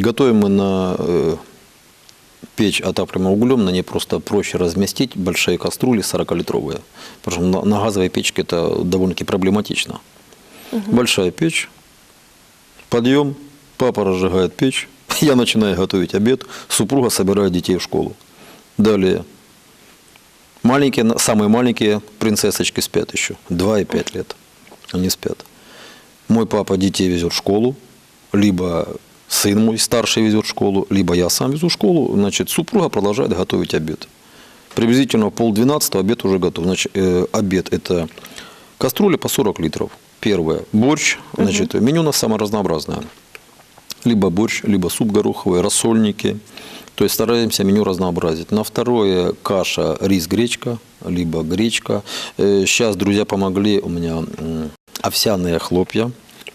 Готовим мы на э, печь отапливаемым углем, на ней просто проще разместить большие кастрюли 40-литровые. Потому что на, газовой печке это довольно-таки проблематично. Большая печь, подъем, папа разжигает печь, я начинаю готовить обед, супруга собирает детей в школу. Далее Маленькие, самые маленькие принцессочки спят еще. 2 и 5 лет. Они спят. Мой папа детей везет в школу. Либо сын мой старший везет в школу, либо я сам везу в школу. Значит, супруга продолжает готовить обед. Приблизительно полдвенадцатого обед уже готов. Значит, э, обед – это кастрюля по 40 литров. Первое – борщ. Значит, меню у нас самое разнообразное. Либо борщ, либо суп гороховый, рассольники – то есть стараемся меню разнообразить. На второе каша, рис, гречка, либо гречка. Э, Сейчас друзья помогли, у меня овсяные хлопья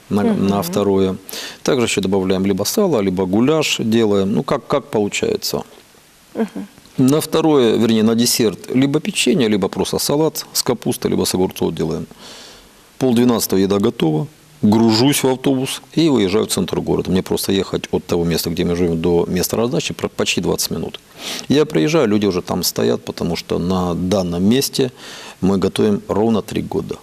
на, на второе. Также еще добавляем либо сало, либо гуляш делаем. Ну, как, как получается. На второе, вернее, на десерт либо печенье, либо просто салат с капустой, либо с огурцов делаем. Пол двенадцатого еда готова. Гружусь в автобус и выезжаю в центр города. Мне просто ехать от того места, где мы живем, до места раздачи почти 20 минут. Я приезжаю, люди уже там стоят, потому что на данном месте мы готовим ровно три года.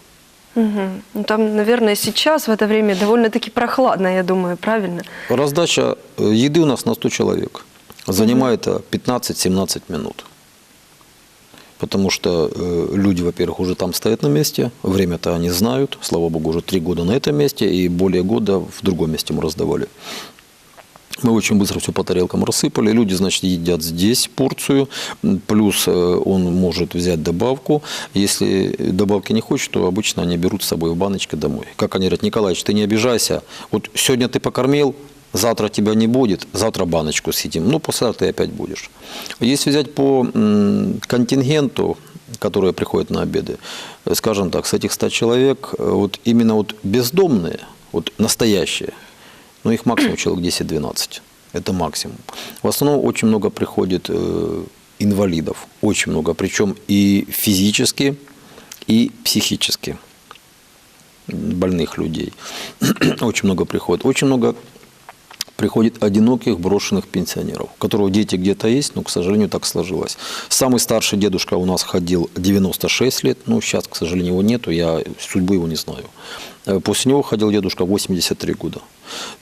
Мгм. Ну, там, наверное, сейчас в это время довольно-таки прохладно, я думаю, правильно? Раздача э, еды у нас на 100 человек. Занимает э, 15-17 минут. Потому что э, люди, во-первых, уже там стоят на месте, время-то они знают, слава богу, уже три года на этом месте, и более года в другом месте мы раздавали. Мы очень быстро все по тарелкам рассыпали. Люди, значит, едят здесь порцию, плюс э, он может взять добавку. Если добавки не хочет, то обычно они берут с собой в баночке домой. Как они говорят, Николаевич, ты не обижайся. Вот сегодня ты покормил, завтра тебя не будет, завтра баночку съедим. Ну, послезавтра ты опять будешь. Если взять по контингенту, которые приходят на обеды, скажем так, с этих 100 человек, э, вот именно вот бездомные, вот настоящие, ну, их максимум человек 10-12. Это максимум. В основном очень много приходит э, инвалидов. Очень много. Причем и физически, и психически больных людей. очень много приходит. Очень много приходит одиноких брошенных пенсионеров, у которых дети где-то есть, но, к сожалению, так сложилось. Самый старший дедушка у нас ходил 96 лет, ну, сейчас, к сожалению, его нету, я судьбы его не знаю. Э, После него ходил дедушка 83 года.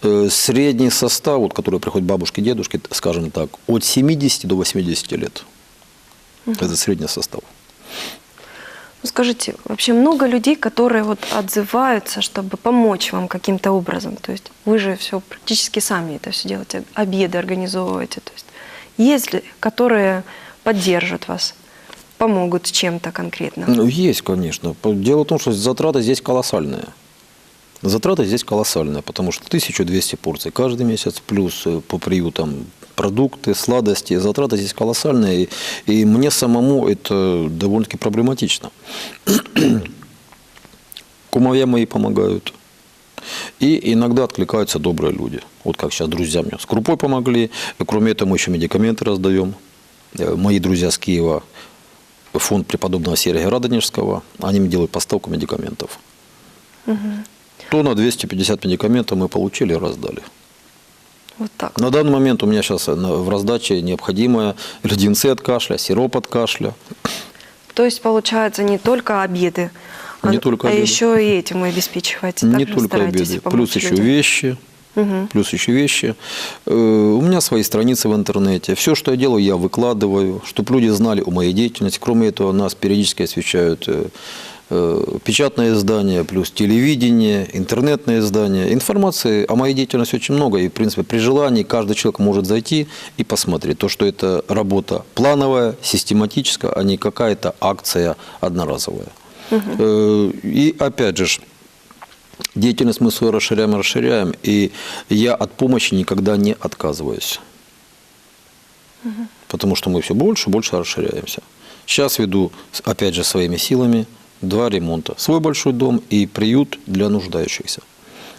Э, Средний состав, вот, который приходит бабушки, дедушки, скажем так, от 70 до 80 лет. Это средний состав. Ну, скажите, вообще много людей, которые вот отзываются, чтобы помочь вам каким-то образом. То есть вы же все практически сами это все делаете, обеды организовываете. То есть есть ли, которые поддержат вас, помогут чем-то конкретно? Ну, есть, конечно. Дело в том, что затраты здесь колоссальные. Затраты здесь колоссальные, потому что 1200 порций каждый месяц, плюс э, по приютам продукты, сладости. Затраты здесь колоссальные, и, мне самому это довольно-таки проблематично. Кумовья мои помогают. И иногда откликаются добрые люди. Вот как сейчас друзья мне с крупой помогли. Кроме этого мы еще медикаменты раздаем. Э, Мои друзья с Киева, фонд преподобного Сергия Радонежского, они мне делают поставку медикаментов. То на 250 медикаментов мы получили и раздали. Вот так. На данный момент у меня сейчас в раздаче необходимое леденцы от кашля, сироп от кашля. То есть получается не только обеды, а, Не только а обеды. еще и этим обеспечиваете. Не только стараетесь обеды, плюс еще людям. вещи. Плюс еще вещи. Э, У меня свои страницы в интернете. Все, что я делаю, я выкладываю, чтобы люди знали о моей деятельности. Кроме этого, нас периодически освещают э, печатные издания, плюс телевидение, интернетные издания. Информации о моей деятельности очень много. И, в принципе, при желании каждый человек может зайти и посмотреть. То, что это работа плановая, систематическая, а не какая-то акция одноразовая. Э, И, опять же, Деятельность мы свою расширяем и расширяем, и я от помощи никогда не отказываюсь. Потому что мы все больше и больше расширяемся. Сейчас веду, опять же, своими силами два ремонта. Свой большой дом и приют для нуждающихся.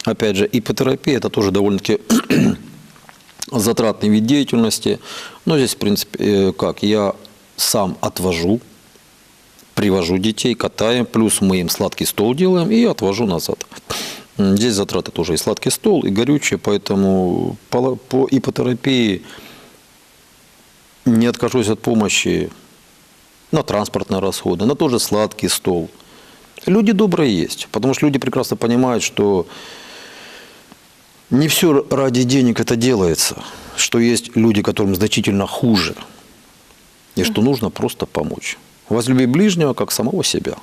Опять же, ипотерапия – это тоже довольно-таки затратный вид деятельности. Но здесь, в принципе, э, как, я сам отвожу, привожу детей, катаем, плюс мы им сладкий стол делаем и отвожу назад. Здесь затраты тоже и сладкий стол, и горючее, поэтому по, по ипотерапии не откажусь от помощи на транспортные расходы, на тоже сладкий стол. Люди добрые есть, потому что люди прекрасно понимают, что не все ради денег это делается, что есть люди, которым значительно хуже, и что нужно просто помочь. Возлюби ближнего, как самого себя.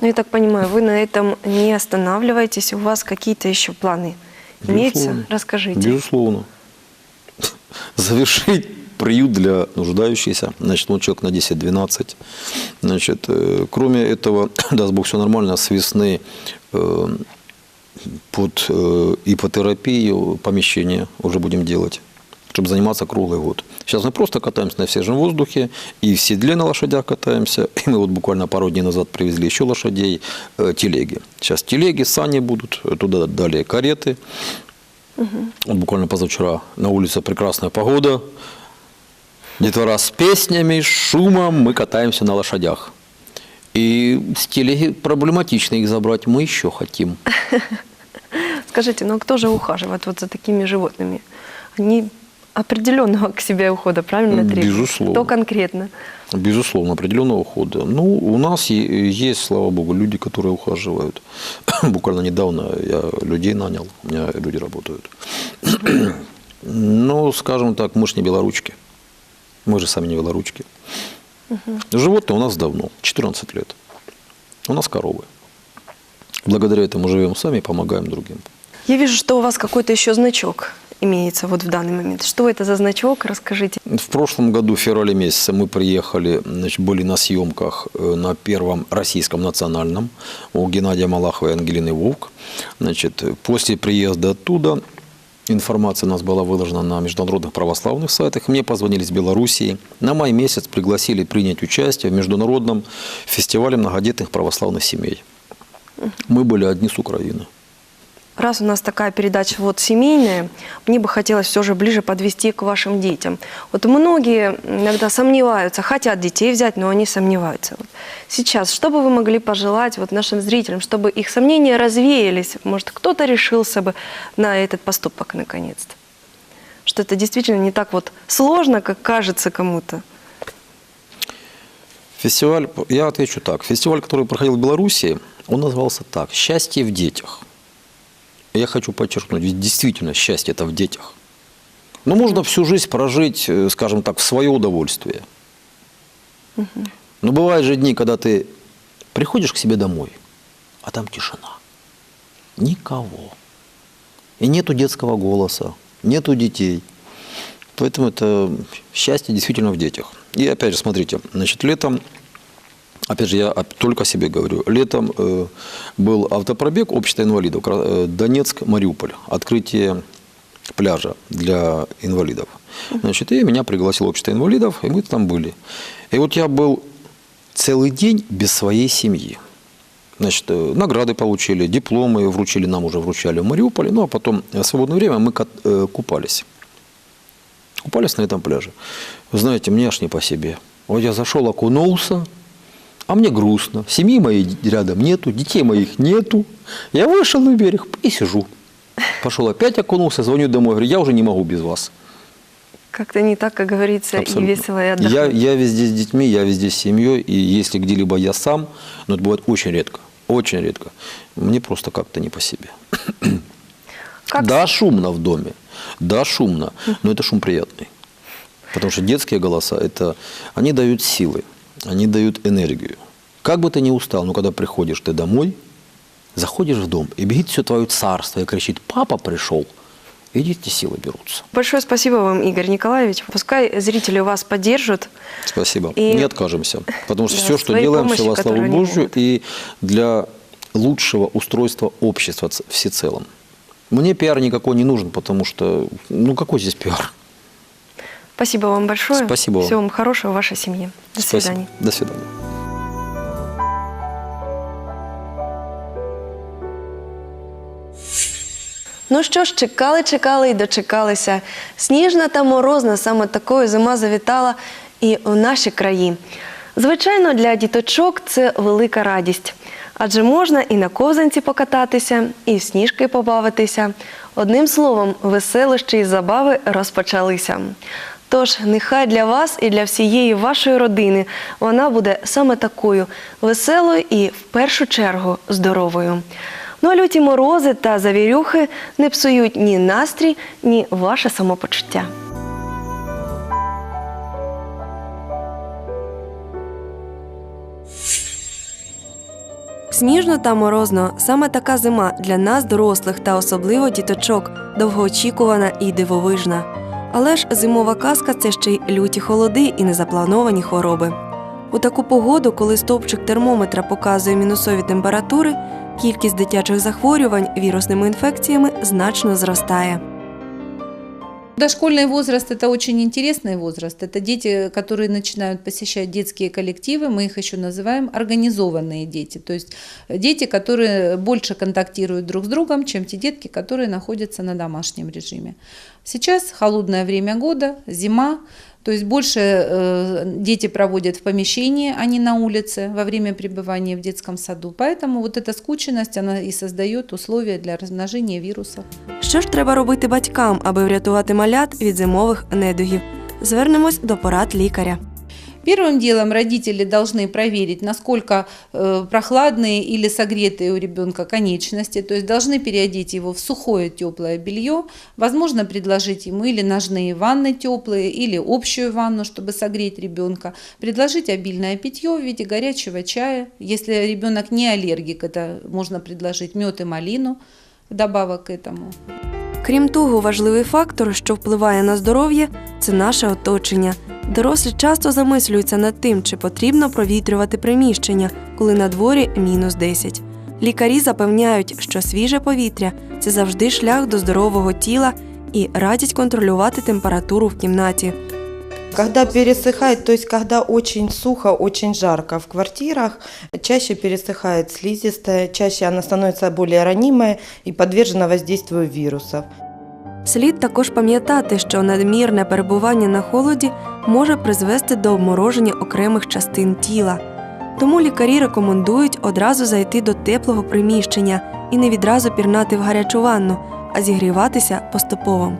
Ну, я так понимаю, вы на этом не останавливаетесь, у вас какие-то еще планы имеются? Безусловно. Расскажите. Безусловно. Завершить приют для нуждающихся. Значит, он человек на 10-12. Значит, э, кроме этого, даст Бог, все нормально, с весны э, под э, ипотерапию помещение уже будем делать чтобы заниматься круглый год. Сейчас мы просто катаемся на свежем воздухе, и в седле на лошадях катаемся. И мы вот буквально пару дней назад привезли еще лошадей, э, телеги. Сейчас телеги, сани будут, туда далее кареты. Вот буквально позавчера на улице прекрасная погода. Детвора с песнями, шумом, мы катаемся на лошадях. И с телеги проблематично их забрать, мы еще хотим. Скажите, ну кто же ухаживает вот за такими животными? Они определенного к себе ухода, правильно требуют? Безусловно. Кто конкретно? Безусловно, определенного ухода. Ну, у нас есть, слава богу, люди, которые ухаживают. Буквально недавно я людей нанял, у меня люди работают. Ну, скажем так, мы же не белоручки. Мы же сами не белоручки. Животные у нас давно, 14 лет. У нас коровы. Благодаря этому живем сами и помогаем другим. Я вижу, что у вас какой-то еще значок имеется вот в данный момент. Что это за значок? Расскажите. В прошлом году, в феврале месяце, мы приехали, значит, были на съемках э, на первом российском национальном у Геннадия Малахова и Ангелины Вовк. Значит, после приезда оттуда информация у нас была выложена на международных православных сайтах. Мне позвонили из Белоруссии. На май месяц пригласили принять участие в международном фестивале многодетных православных семей. Мы были одни с Украины. Раз у нас такая передача вот семейная, мне бы хотелось все же ближе подвести к вашим детям. Вот многие иногда сомневаются, хотят детей взять, но они сомневаются. Вот сейчас, что бы вы могли пожелать вот нашим зрителям, чтобы их сомнения развеялись? Может, кто-то решился бы на этот поступок наконец-то? Что это действительно не так вот сложно, как кажется кому-то. Фестиваль, я отвечу так. Фестиваль, который проходил в Беларуси, он назывался так «Счастье в детях». Я хочу подчеркнуть, ведь действительно счастье это в детях. Но можно всю жизнь прожить, э, скажем так, в свое удовольствие. Но бывают же дни, когда ты приходишь к себе домой, а там тишина. Никого. И нету детского голоса, нету детей. Поэтому это счастье действительно в детях. И опять же, смотрите, значит, летом Опять же, я только о себе говорю. Летом э, был автопробег общества инвалидов э, Донецк-Мариуполь. Открытие пляжа для инвалидов. Значит, и меня пригласило общество инвалидов, и мы там были. И вот я был целый день без своей семьи. Значит, э, награды получили, дипломы вручили, нам уже вручали в Мариуполе. Ну, а потом в свободное время мы купались. Купались на этом пляже. Вы знаете, мне аж не по себе. Вот я зашел, окунулся, а мне грустно. Семьи моей рядом нету, детей моих нету. Я вышел на берег и сижу. Пошел опять окунулся, звоню домой, говорю, я уже не могу без вас. Как-то не так, как говорится, Абсолютно. и весело, и отдохнуть. я, я везде с детьми, я везде с семьей, и если где-либо я сам, но это бывает очень редко, очень редко, мне просто как-то не по себе. Как Да, шумно в доме, да, шумно, но это шум приятный. Потому что детские голоса, это, они дают силы, они дают энергию. Как бы ты ни устал, но когда приходишь ты домой, заходишь в дом, и бегит все твое царство, и кричит, папа пришел, и эти силы берутся. Большое спасибо вам, Игорь Николаевич. Пускай зрители вас поддержат. Спасибо. И- Не откажемся. Потому что Да, все, что делаем, помощи, все во славу Божью и для лучшего устройства общества всецелом. Мне пиар никакой не нужен, потому что, ну какой здесь пиар? Спасибо вам большое. Спасибо вам. Всего вам хорошего вашей семье. До Спасибо. свидания. До свидания. Ну що ж, чекали, чекали і дочекалися. Сніжна та морозна саме такою зима завітала і у наші краї. Звичайно, для діточок це велика радість. Адже можна і на ковзанці покататися, і в сніжки побавитися. Одним словом, веселощі і забави розпочалися. Тож нехай для вас і для всієї вашої родини вона буде саме такою веселою і в першу чергу здоровою. Ну а люті морози та завірюхи не псують ні настрій, ні ваше самопочуття. Сніжно та морозно саме така зима для нас, дорослих та особливо діточок, довгоочікувана і дивовижна. Але ж зимова казка це ще й люті холоди і незаплановані хвороби. У таку погоду, коли стовпчик термометра показує мінусові температури, кількість дитячих захворювань вірусними інфекціями значно зростає. Дошкольный возраст – это очень интересный возраст. Это дети, которые начинают посещать детские коллективы, мы их еще называем организованные дети. То есть дети, которые больше контактируют друг с другом, чем те детки, которые находятся на домашнем режиме. Сейчас холодное время года, зима, то есть больше э, дети проводят в помещении, а не на улице во время пребывания в детском саду. Поэтому вот эта скученность, она и создает условия для размножения вирусов. Що ж треба робити батькам, аби врятувати малят від зимових недугів? Звернемось до порад лікаря. Первым делом родители должны проверить, насколько э, прохладные или согретые у ребенка конечности, то есть должны переодеть его в сухое теплое белье, возможно предложить ему или ножные ванны теплые, или общую ванну, чтобы согреть ребенка, предложить обильное питье в виде горячего чая, если ребенок не аллергик, это можно предложить мед и малину вдобавок к этому. Крім того, важливий фактор, що впливає на здоров'я, це наше оточення. Дорослі часто замислюються над тим, чи потрібно провітрювати приміщення, коли на дворі мінус 10. Лікарі запевняють, що свіже повітря це завжди шлях до здорового тіла і радять контролювати температуру в кімнаті. Когда пересыхает, то есть когда очень сухо, очень жарко в квартирах, чаще пересыхает слизистая, чаще она становится более ранимая и подвержена воздействию вирусов. Слід також пам'ятати, що надмірне перебування на холоді може призвести до обмороження окремих частин тіла. Тому лікарі рекомендують одразу зайти до теплого приміщення і не відразу пірнати в гарячу ванну, а зігріватися поступово.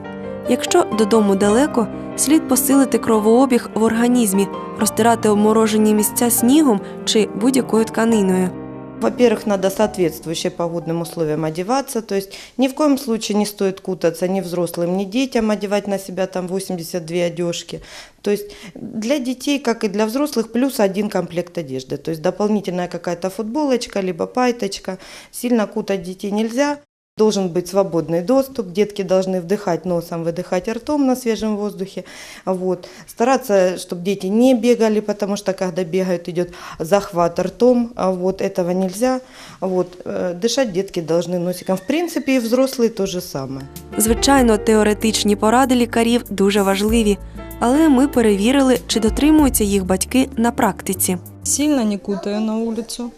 Якщо додому далеко, слід посилити кровообіг в організмі, розтирати обморожені місця снігом чи будь-якою тканиною. Во-первых, надо соответствующие погодным условиям одеваться, то есть ни в коем случае не стоит кутаться ни взрослым, ни детям, одевать на себя там 82 одежки. То есть для детей, как и для взрослых, плюс один комплект одежды, то есть дополнительная какая-то футболочка, либо пайточка. Сильно кутать детей нельзя. Должен быть свободный доступ, детки должны вдыхать носом, выдыхать ртом на свежем воздухе. Вот. Стараться, чтобы дети не бегали, потому что когда бегают, идет захват ртом, а вот этого нельзя. Вот. э, Дышать детки должны носиком. В принципе, и взрослые то же самое. Звичайно, теоретичні поради лікарів дуже важливі, але ми перевірили, чи дотримуються їх батьки на практиці. сильно не кутаю на улицу.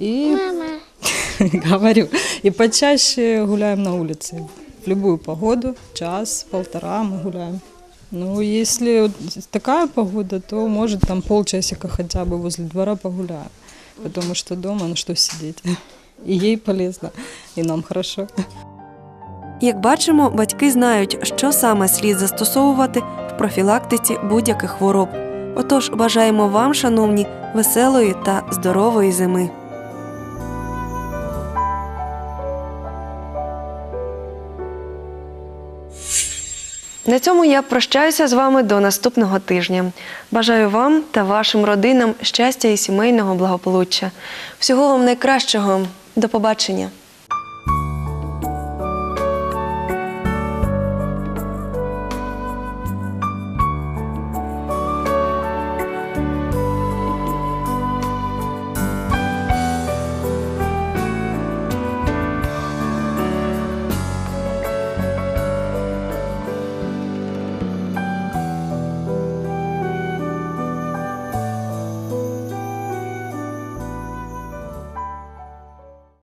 И говорю, и почаще гуляем на улице. В любую погоду, час, полтора мы гуляем. Ну, если такая погода, то может там полчасика хотя бы возле двора погуляем. Потому что дома, ну что сидеть. И ей полезно, и нам хорошо. Як бачимо, батьки знають, що саме слід застосовувати в профілактиці будь-яких хвороб. Отож, бажаємо вам, шановні, веселої та здорової зими. На цьому я прощаюся з вами до наступного тижня. Бажаю вам та вашим родинам щастя і сімейного благополуччя. Всього вам найкращого. До побачення.